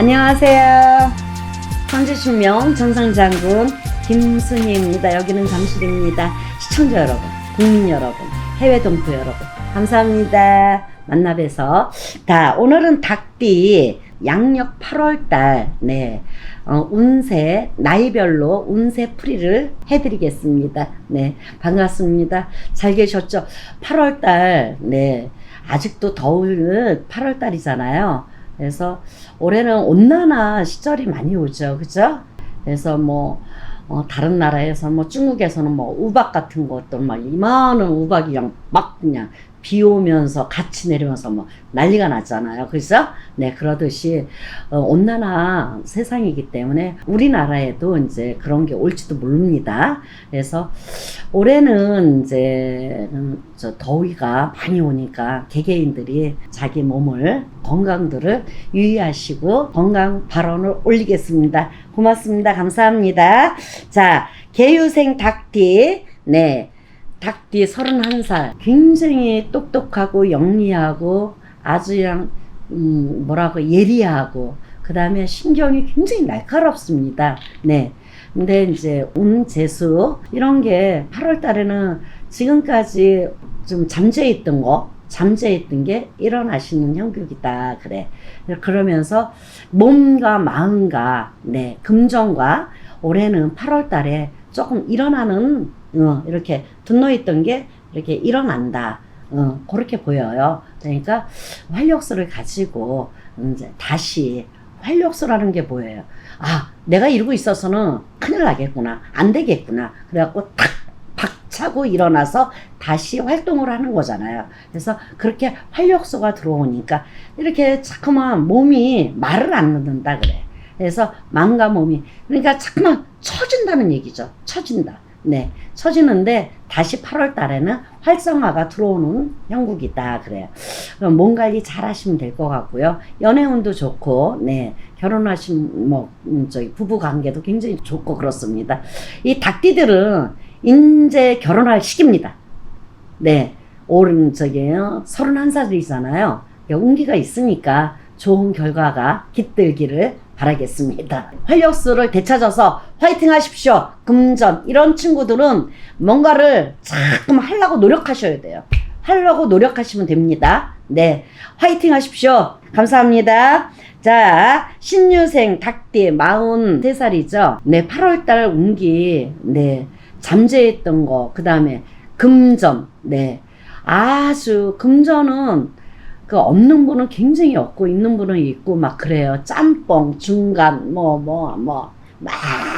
안녕하세요. 선지신명 전상장군 김순희입니다. 여기는 잠실입니다. 시청자 여러분, 국민 여러분, 해외 동포 여러분, 감사합니다. 만나 뵈서. 자, 오늘은 닭띠 양력 8월달, 네. 어, 운세, 나이별로 운세 풀이를 해드리겠습니다. 네. 반갑습니다. 잘 계셨죠? 8월달, 네. 아직도 더울 8월달이잖아요. 그래서 올해는 온난화 시절이 많이 오죠. 그죠? 그래서 뭐, 어, 다른 나라에서 뭐 중국에서는 뭐 우박 같은 것도 막 이만한 우박이 막 그냥 비 오면서 같이 내리면서 뭐 난리가 났잖아요. 그래서 네 그러듯이 어, 온난화 세상이기 때문에 우리나라에도 이제 그런 게 올지도 모릅니다. 그래서 올해는 이제 음, 저 더위가 많이 오니까 개개인들이 자기 몸을 건강들을 유의하시고 건강 발언을 올리겠습니다. 고맙습니다. 감사합니다. 자, 개유생 닭띠. 네. 닭띠 31살. 굉장히 똑똑하고 영리하고 아주 그냥, 음, 뭐라고, 예리하고, 그 다음에 신경이 굉장히 날카롭습니다. 네. 근데 이제 운 재수, 이런 게 8월 달에는 지금까지 좀 잠재해 있던 거, 잠재해 있던 게 일어나시는 형국이다. 그래. 그러면서 몸과 마음과, 네, 금전과 올해는 8월 달에 조금 일어나는 어, 이렇게 둔노 있던 게 이렇게 일어난다. 어, 그렇게 보여요. 그러니까 활력소를 가지고 이제 다시 활력소라는 게 뭐예요? 아, 내가 이러고 있어서는 큰일 나겠구나. 안 되겠구나. 그래갖고 탁 박차고 일어나서 다시 활동을 하는 거잖아요. 그래서 그렇게 활력소가 들어오니까 이렇게 자꾸만 몸이 말을 안 듣는다 그래. 그래서 마음과 몸이 그러니까 자꾸만 처진다는 얘기죠. 처진다. 네, 처지는데 다시 8월 달에는 활성화가 들어오는 형국이다 그래요. 그럼 몸 관리 잘 하시면 될 것 같고요. 연애운도 좋고, 네, 결혼하신 뭐 음, 저희 부부 관계도 굉장히 좋고 그렇습니다. 이 닭띠들은 이제 결혼할 시기입니다. 네, 올은 저기요 31살이잖아요. 운기가 있으니까 좋은 결과가 깃들기를 바라겠습니다. 활력소를 되찾아서 화이팅 하십시오. 금전 이런 친구들은 뭔가를 자꾸 하려고 노력하셔야 돼요. 하려고 노력하시면 됩니다. 네, 화이팅 하십시오. 감사합니다. 자, 신유생 닭띠 43살이죠. 네, 8월달 운기, 네, 잠재했던 거, 그 다음에 금전, 네, 아주 금전은 그 없는 분은 굉장히 없고 있는 분은 있고 막 그래요. 짬뽕 중간 뭐 뭐 뭐 막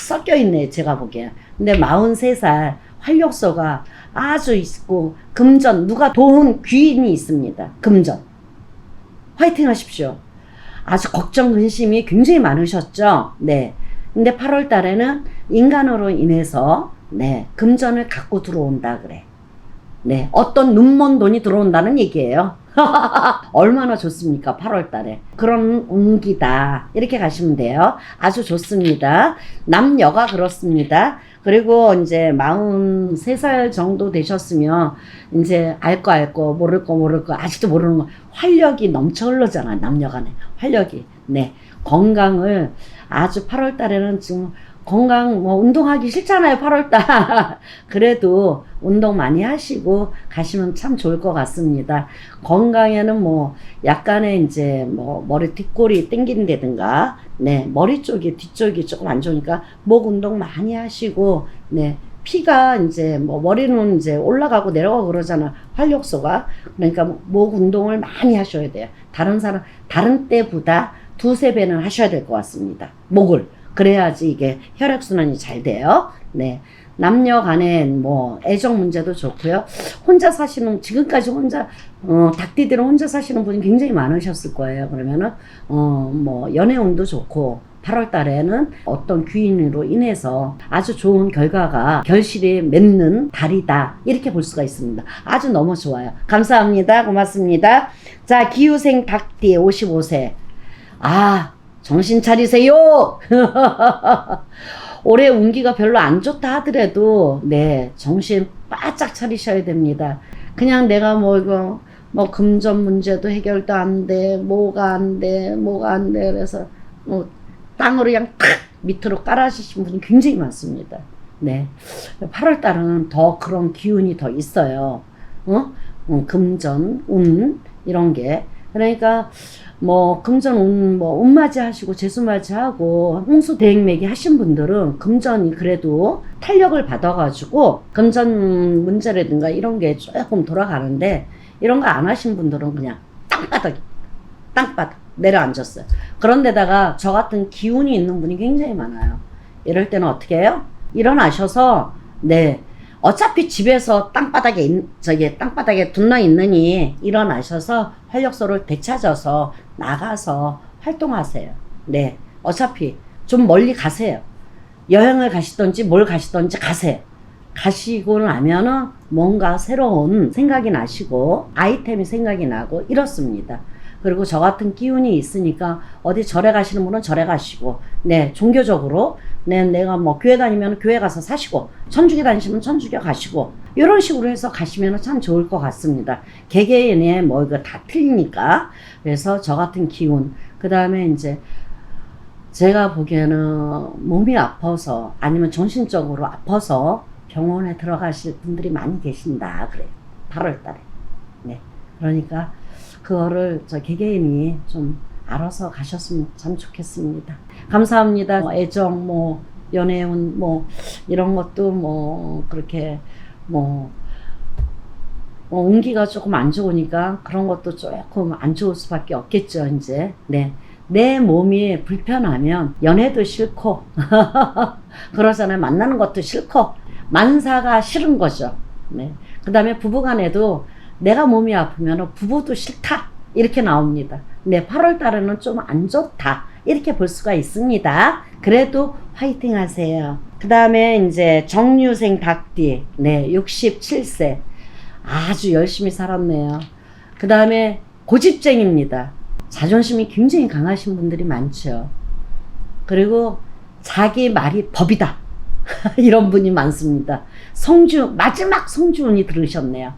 섞여 있네 제가 보기엔. 근데 43살 활력소가 아주 있고 금전 누가 도운 귀인이 있습니다. 금전. 화이팅 하십시오. 아주 걱정 근심이 굉장히 많으셨죠. 네. 근데 8월 달에는 인간으로 인해서 네, 금전을 갖고 들어온다 그래. 네, 어떤 눈먼 돈이 들어온다는 얘기예요. 얼마나 좋습니까? 8월 달에. 그런 운기다. 이렇게 가시면 돼요. 아주 좋습니다. 남녀가 그렇습니다. 그리고 이제 43살 정도 되셨으면 이제 알 거 알 거, 모를 거 모를 거, 아직도 모르는 거 활력이 넘쳐 흘러잖아. 남녀 간에. 활력이. 네. 건강을 아주 8월 달에는 지금 건강 뭐 운동하기 싫잖아요 8월달. 그래도 운동 많이 하시고 가시면 참 좋을 것 같습니다. 건강에는 뭐 약간의 이제 뭐 머리 뒷골이 땡긴다든가 네 머리 쪽이 뒤쪽이 조금 안 좋으니까 목 운동 많이 하시고 네 피가 이제 뭐 머리는 이제 올라가고 내려가고 그러잖아 활력소가. 그러니까 목 운동을 많이 하셔야 돼요. 다른 사람 다른 때보다 두세 배는 하셔야 될 것 같습니다. 목을 그래야지 이게 혈액순환이 잘 돼요. 네. 남녀 간에 뭐 애정 문제도 좋고요. 혼자 사시는 지금까지 혼자 어 닭띠들은 혼자 사시는 분이 굉장히 많으셨을 거예요. 그러면은 어뭐 연애운도 좋고 8월 달에는 어떤 귀인으로 인해서 아주 좋은 결과가 결실이 맺는 달이다. 이렇게 볼 수가 있습니다. 아주 너무 좋아요. 감사합니다. 고맙습니다. 자, 기후생 닭띠 55세. 아, 정신 차리세요! 올해 운기가 별로 안 좋다 하더라도, 네, 정신 바짝 차리셔야 됩니다. 그냥 내가 뭐, 이거, 뭐, 금전 문제도 해결도 안 돼, 뭐가 안 돼, 뭐가 안 돼. 그래서 뭐 땅으로 그냥 탁 밑으로 깔아주신 분이 굉장히 많습니다. 네. 8월 달은 더 그런 기운이 더 있어요. 어? 음, 금전, 운, 이런 게. 그러니까, 뭐, 금전, 운, 뭐, 운맞이 하시고, 재수맞이 하고, 홍수 대행매기 하신 분들은 금전이 그래도 탄력을 받아가지고, 금전 문제라든가 이런 게 조금 돌아가는데, 이런 거 안 하신 분들은 그냥 땅바닥, 땅바닥 내려앉았어요. 그런데다가 저 같은 기운이 있는 분이 굉장히 많아요. 이럴 때는 어떻게 해요? 일어나셔서, 네. 어차피 집에서 땅바닥에, 있, 저기 땅바닥에 둔나 있느니 일어나셔서 활력소를 되찾아서 나가서 활동하세요. 네. 어차피 좀 멀리 가세요. 여행을 가시던지 뭘 가시던지 가세요. 가시고 나면은 뭔가 새로운 생각이 나시고 아이템이 생각이 나고 이렇습니다. 그리고 저 같은 기운이 있으니까 어디 절에 가시는 분은 절에 가시고, 네, 종교적으로, 네, 내가 뭐 교회 다니면 교회 가서 사시고, 천주교 다니시면 천주교 가시고, 이런 식으로 해서 가시면 참 좋을 것 같습니다. 개개인의 뭐 이거 다 틀리니까. 그래서 저 같은 기운, 그 다음에 이제 제가 보기에는 몸이 아파서 아니면 정신적으로 아파서 병원에 들어가실 분들이 많이 계신다. 그래요. 8월 달에. 네. 그러니까 그거를 저 개개인이 좀 알아서 가셨으면 참 좋겠습니다. 감사합니다. 뭐 애정, 뭐 연애운, 뭐 이런 것도 뭐 그렇게 뭐, 뭐 운기가 조금 안 좋으니까 그런 것도 조금 안 좋을 수밖에 없겠죠. 이제 네. 내 몸이 불편하면 연애도 싫고 그러잖아요. 만나는 것도 싫고 만사가 싫은 거죠. 네. 그 다음에 부부간에도 내가 몸이 아프면 부부도 싫다. 이렇게 나옵니다. 네, 8월 달에는 좀 안 좋다. 이렇게 볼 수가 있습니다. 그래도 화이팅 하세요. 그 다음에 이제 정유생 닭띠. 네, 67세. 아주 열심히 살았네요. 그 다음에 고집쟁입니다. 자존심이 굉장히 강하신 분들이 많죠. 그리고 자기 말이 법이다. 이런 분이 많습니다. 성주, 마지막 성주운이 들으셨네요.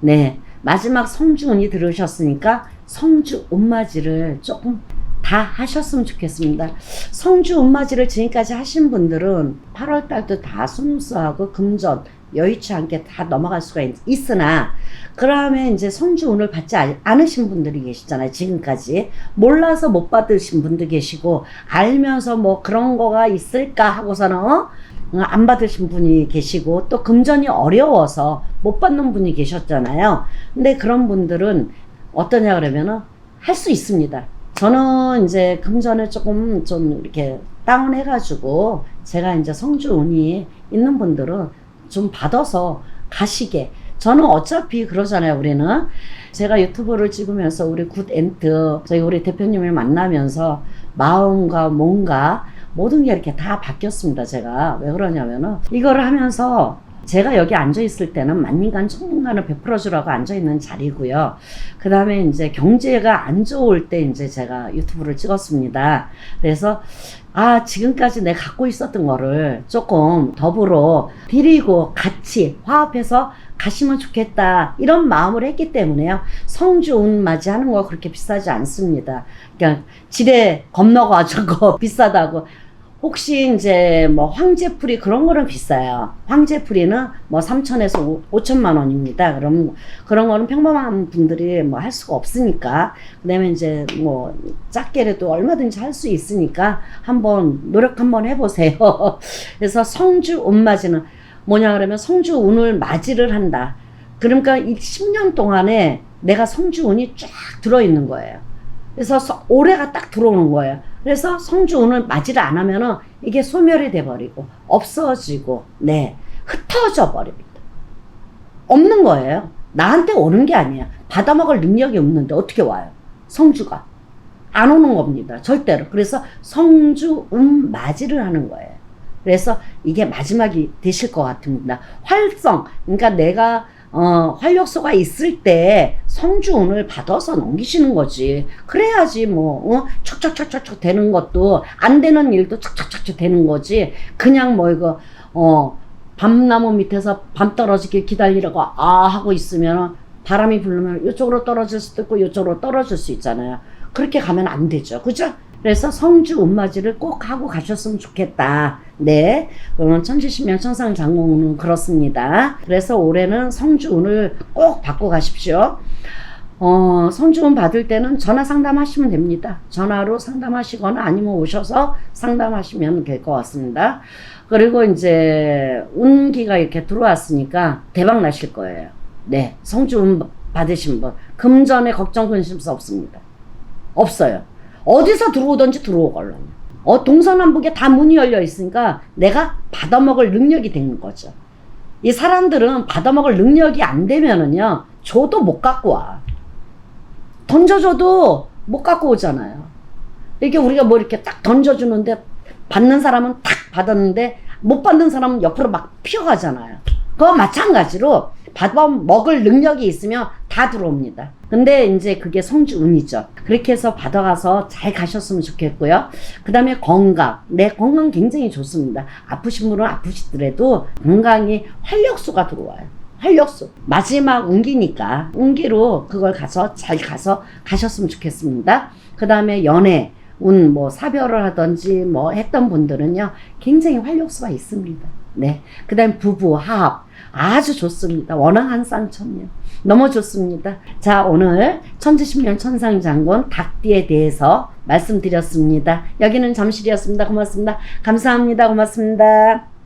네. 마지막 성주운이 들으셨으니까 성주 운맞이를 조금 다 하셨으면 좋겠습니다. 성주 운맞이를 지금까지 하신 분들은 8월 달도 다 순수하고 금전 여의치 않게 다 넘어갈 수가 있, 있으나 그러면 이제 성주 운을 받지 알- 않으신 분들이 계시잖아요. 지금까지 몰라서 못 받으신 분도 계시고 알면서 뭐 그런 거가 있을까 하고서는 어? 어, 안 받으신 분이 계시고 또 금전이 어려워서 못 받는 분이 계셨잖아요. 근데 그런 분들은 어떠냐 그러면은 할 수 있습니다. 저는 이제 금전을 조금 좀 이렇게 다운해가지고 제가 이제 성주 운이 있는 분들은 좀 받아서 가시게. 저는 어차피 그러잖아요, 우리는. 제가 유튜브를 찍으면서 우리 굿 엔트, 저희 우리 대표님을 만나면서 마음과 몸과 모든 게 이렇게 다 바뀌었습니다, 제가. 왜 그러냐면은, 이거를 하면서 제가 여기 앉아 있을 때는 만민간 천민간을 베풀어 주라고 앉아 있는 자리고요. 그 다음에 이제 경제가 안 좋을 때 이제 제가 유튜브를 찍었습니다. 그래서 아, 지금까지 내가 갖고 있었던 거를 조금 더불어 드리고 같이 화합해서 가시면 좋겠다. 이런 마음을 했기 때문에요. 성주운 맞이하는 거 그렇게 비싸지 않습니다. 그냥 지뢰 겁나가지고 비싸다고. 혹시 이제 뭐 황제풀이 그런 거는 비싸요. 황제풀이는 뭐 3천에서 5천만 원입니다. 그럼 그런 거는 평범한 분들이 뭐 할 수가 없으니까. 그다음에 이제 뭐 작게라도 얼마든지 할 수 있으니까 한번 노력 한번 해보세요. 그래서 성주 운맞이는 뭐냐 그러면 성주 운을 맞이를 한다. 그러니까 이 10년 동안에 내가 성주 운이 쫙 들어있는 거예요. 그래서 서- 올해가 딱 들어오는 거예요. 그래서 성주 운을 맞이를 안 하면은 이게 소멸이 돼버리고 없어지고 네 흩어져 버립니다. 없는 거예요. 나한테 오는 게 아니야. 받아먹을 능력이 없는데 어떻게 와요? 성주가 안 오는 겁니다. 절대로. 그래서 성주 운 맞이를 하는 거예요. 그래서 이게 마지막이 되실 것 같습니다. 활성, 그러니까 내가 어, 활력소가 있을 때 성주운을 받아서 넘기시는 거지. 그래야지 뭐, 어, 척척척척척 되는 것도, 안 되는 일도 척척척척 되는 거지. 그냥 뭐 이거, 어, 밤나무 밑에서 밤 떨어지길 기다리라고 아 하고 있으면 바람이 불면 이쪽으로 떨어질 수도 있고 이쪽으로 떨어질 수 있잖아요. 그렇게 가면 안 되죠. 그죠? 그래서 성주 운맞이를 꼭 하고 가셨으면 좋겠다. 네. 그러면 천지신명 천상 장공은 그렇습니다. 그래서 올해는 성주 운을 꼭 받고 가십시오. 어, 성주운 받을 때는 전화 상담하시면 됩니다. 전화로 상담하시거나 아니면 오셔서 상담하시면 될 것 같습니다. 그리고 이제 운기가 이렇게 들어왔으니까 대박 나실 거예요. 네. 성주운 받으신 분. 금전에 걱정 근심스 없습니다. 없어요. 어디서 들어오든지 들어오걸라요. 어, 동서남북에 다 문이 열려 있으니까 내가 받아먹을 능력이 되는 거죠. 이 사람들은 받아먹을 능력이 안 되면은요, 줘도 못 갖고 와. 던져줘도 못 갖고 오잖아요. 이게 우리가 뭐 이렇게 딱 던져주는데 받는 사람은 탁 받았는데 못 받는 사람은 옆으로 막 피어가잖아요. 그거 마찬가지로 받아 먹을 능력이 있으면 다 들어옵니다. 근데 이제 그게 성주 운이죠. 그렇게 해서 받아가서 잘 가셨으면 좋겠고요. 그 다음에 건강. 내 건강 굉장히 좋습니다. 아프신 분은 아프시더라도 건강이 활력소가 들어와요. 활력소. 마지막 운기니까 운기로 그걸 가서 잘 가서 가셨으면 좋겠습니다. 그 다음에 연애. 운, 뭐, 사별을 하든지 뭐 했던 분들은요, 굉장히 활력소가 있습니다. 네. 그 다음에 부부, 화합. 아주 좋습니다. 워낙 한쌍천년. 너무 좋습니다. 자, 오늘 천지신명 천상장군 닭띠에 대해서 말씀드렸습니다. 여기는 잠실이었습니다. 고맙습니다. 감사합니다. 고맙습니다.